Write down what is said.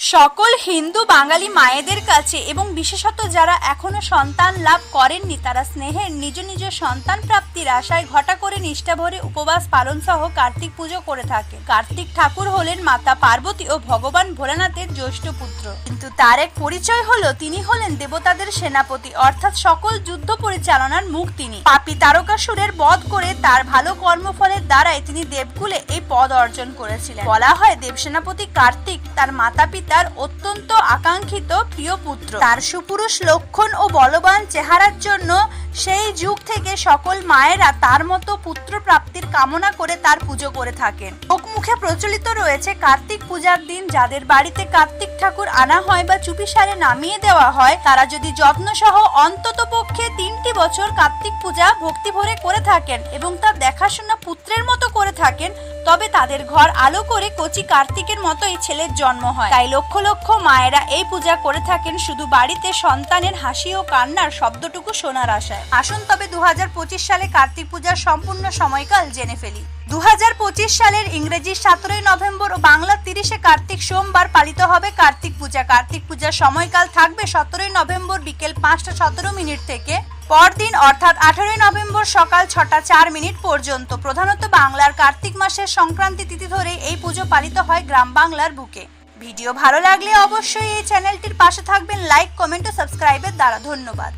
সকল হিন্দু বাঙালি মায়েদের কাছে এবং বিশেষত যারা এখনও সন্তান লাভ করেননি, তারা স্নেহের নিজ নিজ সন্তান প্রাপ্তির আশায় ঘটা করে নিষ্ঠা ভরে উপবাস পালন সহ কার্তিক পুজো করে থাকে। কার্তিক ঠাকুর হলেন মাতা পার্বতী ও ভগবান ভোলানাথের জ্যৈষ্ঠ পুত্র। কিন্তু তার এক পরিচয় হলো, তিনি হলেন দেবতাদের সেনাপতি, অর্থাৎ সকল যুদ্ধ পরিচালনার মুখ তিনি। পাপি তারকাসুরের বধ করে তার ভালো কর্মফলের দ্বারাই তিনি দেবকুলে এই পদ অর্জন করেছিলেন। বলা হয়, দেবসেনাপতি কার্তিক তার মাতা পিতার অত্যন্ত আকাঙ্ক্ষিত প্রিয় পুত্র। তার সুপুরুষ লক্ষণ ও বলবান চেহারার জন্য সেই যুগ থেকে সকল মায়েরা তার মতো পুত্র প্রাপ্তির কামনা করে তার পুজো করে থাকেন। মুখে প্রচলিত রয়েছে কার্তিক পূজার দিন যাদের বাড়িতে কার্তিক ঠাকুর আনা হয় বা চুপিসারে নামিয়ে দেওয়া হয়, তারা যদি যত্ন সহ অন্তত পক্ষে তিনটি বছর কার্তিক পূজা ভক্তি ভরে করে থাকেন এবং তার দেখাশোনা পুত্রের মতো থাকেন, তবে তাদের ঘর আলো করে কচি কার্তিকের মতোই ছেলের জন্ম হয়। তাই লক্ষ লক্ষ মায়েরা এই পূজা করে থাকেন, শুধু বাড়িতে সন্তানের হাসি ও কান্নার শব্দটুকু শোনার আশায়। আসুন তবে দু সালে কার্তিক পূজার সম্পূর্ণ সময়কাল জেনে ফেলি। দু হাজার পঁচিশ সালের ইংরেজি সতেরোই নভেম্বর ও বাংলা তিরিশে কার্তিক সোমবার পালিত হবে কার্তিক পূজা। কার্তিক পূজার সময়কাল থাকবে সতেরোই নভেম্বর বিকেল পাঁচটা সতেরো মিনিট থেকে পরদিন অর্থাৎ আঠারোই নভেম্বর সকাল ছটা চার মিনিট পর্যন্ত প্রধানত বাংলার কার্তিক মাসের সংক্রান্তি তিথি ধরে এই পুজো পালিত হয় গ্রাম বাংলার বুকে। ভিডিও ভালো লাগলে অবশ্যই এই চ্যানেলটির পাশে থাকবেন, লাইক, কমেন্ট ও সাবস্ক্রাইবের দ্বারা ধন্যবাদ।